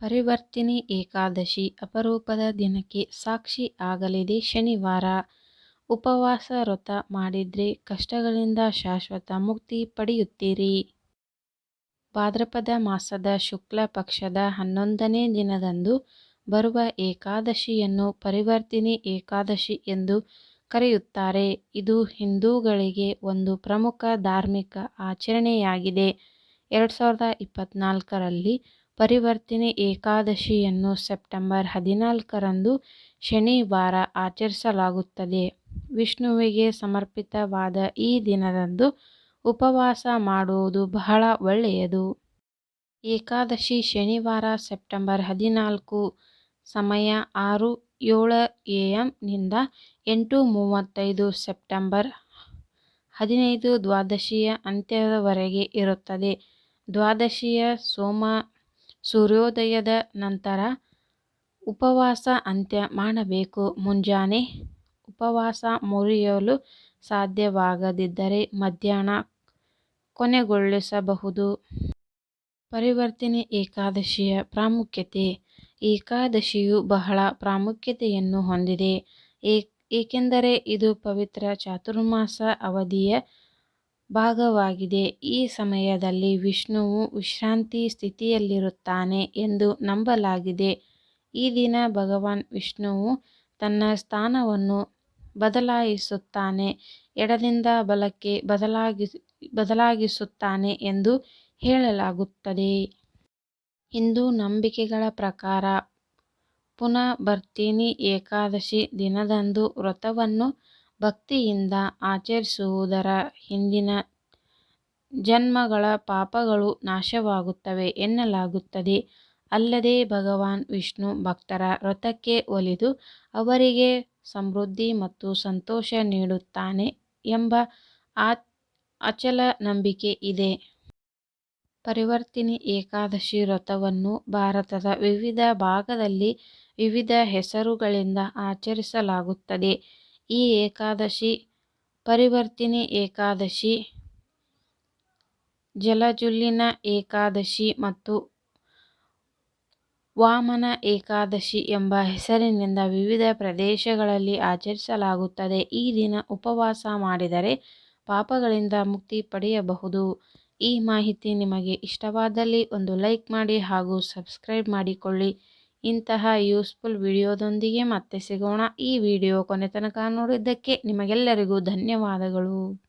ಪರಿವರ್ತಿನಿ ಏಕಾದಶಿ ಅಪರೂಪದ ದಿನಕ್ಕೆ ಸಾಕ್ಷಿ ಆಗಲಿದೆ ಶನಿವಾರ. ಉಪವಾಸ ವ್ರತ ಮಾಡಿದ್ರೆ ಕಷ್ಟಗಳಿಂದ ಶಾಶ್ವತ ಮುಕ್ತಿ ಪಡೆಯುತ್ತೀರಿ. ಭಾದ್ರಪದ ಮಾಸದ ಶುಕ್ಲ ಪಕ್ಷದ ಹನ್ನೊಂದನೇ ದಿನದಂದು ಬರುವ ಏಕಾದಶಿಯನ್ನು ಪರಿವರ್ತಿನಿ ಏಕಾದಶಿ ಎಂದು ಕರೆಯುತ್ತಾರೆ. ಇದು ಹಿಂದೂಗಳಿಗೆ ಒಂದು ಪ್ರಮುಖ ಧಾರ್ಮಿಕ ಆಚರಣೆಯಾಗಿದೆ. ಎರಡು ಸಾವಿರದ ಇಪ್ಪತ್ನಾಲ್ಕರಲ್ಲಿ ಪರಿವರ್ತಿನಿ ಏಕಾದಶಿಯನ್ನು ಸೆಪ್ಟೆಂಬರ್ ಹದಿನಾಲ್ಕರಂದು ಶನಿವಾರ ಆಚರಿಸಲಾಗುತ್ತದೆ. ವಿಷ್ಣುವಿಗೆ ಸಮರ್ಪಿತವಾದ ಈ ದಿನದಂದು ಉಪವಾಸ ಮಾಡುವುದು ಬಹಳ ಒಳ್ಳೆಯದು. ಏಕಾದಶಿ ಶನಿವಾರ ಸೆಪ್ಟೆಂಬರ್ ಹದಿನಾಲ್ಕು ಸಮಯ ಆರು-ಏಳು ಎ ನಿಂದ ಎಂಟು ಮೂವತ್ತೈದು ಸೆಪ್ಟೆಂಬರ್ ಹದಿನೈದು ದ್ವಾದಶಿಯ ಅಂತ್ಯದವರೆಗೆ ಇರುತ್ತದೆ. ದ್ವಾದಶಿಯ ಸೋಮ ಸೂರ್ಯೋದಯದ ನಂತರ ಉಪವಾಸ ಅಂತ್ಯ ಮಾಡಬೇಕು. ಮುಂಜಾನೆ ಉಪವಾಸ ಮುರಿಯಲು ಸಾಧ್ಯವಾಗದಿದ್ದರೆ ಮಧ್ಯಾಹ್ನ ಕೊನೆಗೊಳಿಸಬಹುದು. ಪರಿವರ್ತನೆ ಏಕಾದಶಿಯ ಪ್ರಾಮುಖ್ಯತೆ ಏಕಾದಶಿಯು ಬಹಳ ಪ್ರಾಮುಖ್ಯತೆಯನ್ನು ಹೊಂದಿದೆ. ಏಕೆಂದರೆ ಇದು ಪವಿತ್ರ ಚಾತುರ್ಮಾಸ ಅವಧಿಯ ಭಾಗವಾಗಿದೆ. ಈ ಸಮಯದಲ್ಲಿ ವಿಷ್ಣುವು ವಿಶ್ರಾಂತಿ ಸ್ಥಿತಿಯಲ್ಲಿರುತ್ತಾನೆ ಎಂದು ನಂಬಲಾಗಿದೆ. ಈ ದಿನ ಭಗವಾನ್ ವಿಷ್ಣುವು ತನ್ನ ಸ್ಥಾನವನ್ನು ಬದಲಾಯಿಸುತ್ತಾನೆ, ಎಡದಿಂದ ಬಲಕ್ಕೆ ಬದಲಾಗಿಸುತ್ತಾನೆ ಎಂದು ಹೇಳಲಾಗುತ್ತದೆ. ಹಿಂದೂ ನಂಬಿಕೆಗಳ ಪ್ರಕಾರ ಪುನಃ ಬರ್ತೀನಿ ಏಕಾದಶಿ ದಿನದಂದು ವ್ರತವನ್ನು ಭಕ್ತಿಯಿಂದ ಆಚರಿಸುವುದರ ಹಿಂದಿನ ಜನ್ಮಗಳ ಪಾಪಗಳು ನಾಶವಾಗುತ್ತವೆ ಎನ್ನಲಾಗುತ್ತದೆ. ಅಲ್ಲದೆ ಭಗವಾನ್ ವಿಷ್ಣು ಭಕ್ತರ ವ್ರತಕ್ಕೆ ಒಲಿದು ಅವರಿಗೆ ಸಮೃದ್ಧಿ ಮತ್ತು ಸಂತೋಷ ನೀಡುತ್ತಾನೆ ಎಂಬ ಅಚಲ ನಂಬಿಕೆ ಇದೆ. ಪರಿವರ್ತಿನಿ ಏಕಾದಶಿ ವ್ರತವನ್ನು ಭಾರತದ ವಿವಿಧ ಭಾಗದಲ್ಲಿ ವಿವಿಧ ಹೆಸರುಗಳಿಂದ ಆಚರಿಸಲಾಗುತ್ತದೆ. ಈ ಏಕಾದಶಿ ಪರಿವರ್ತಿನಿ ಏಕಾದಶಿ, ಜಲಜುಲ್ಲಿನ ಏಕಾದಶಿ ಮತ್ತು ವಾಮನ ಏಕಾದಶಿ ಎಂಬ ಹೆಸರಿನಿಂದ ವಿವಿಧ ಪ್ರದೇಶಗಳಲ್ಲಿ ಆಚರಿಸಲಾಗುತ್ತದೆ. ಈ ದಿನ ಉಪವಾಸ ಮಾಡಿದರೆ ಪಾಪಗಳಿಂದ ಮುಕ್ತಿ ಪಡೆಯಬಹುದು. ಈ ಮಾಹಿತಿ ನಿಮಗೆ ಇಷ್ಟವಾದಲ್ಲಿ ಒಂದು ಲೈಕ್ ಮಾಡಿ ಹಾಗೂ ಸಬ್ಸ್ಕ್ರೈಬ್ ಮಾಡಿಕೊಳ್ಳಿ. ಇಂತಹ ಯೂಸ್ಫುಲ್ ವಿಡಿಯೋದೊಂದಿಗೆ ಮತ್ತೆ ಸಿಗೋಣ. ಈ ವಿಡಿಯೋ ಕೊನೆತನಕ ನೋಡಿದ್ದಕ್ಕೆ ನಿಮಗೆಲ್ಲರಿಗೂ ಧನ್ಯವಾದಗಳು.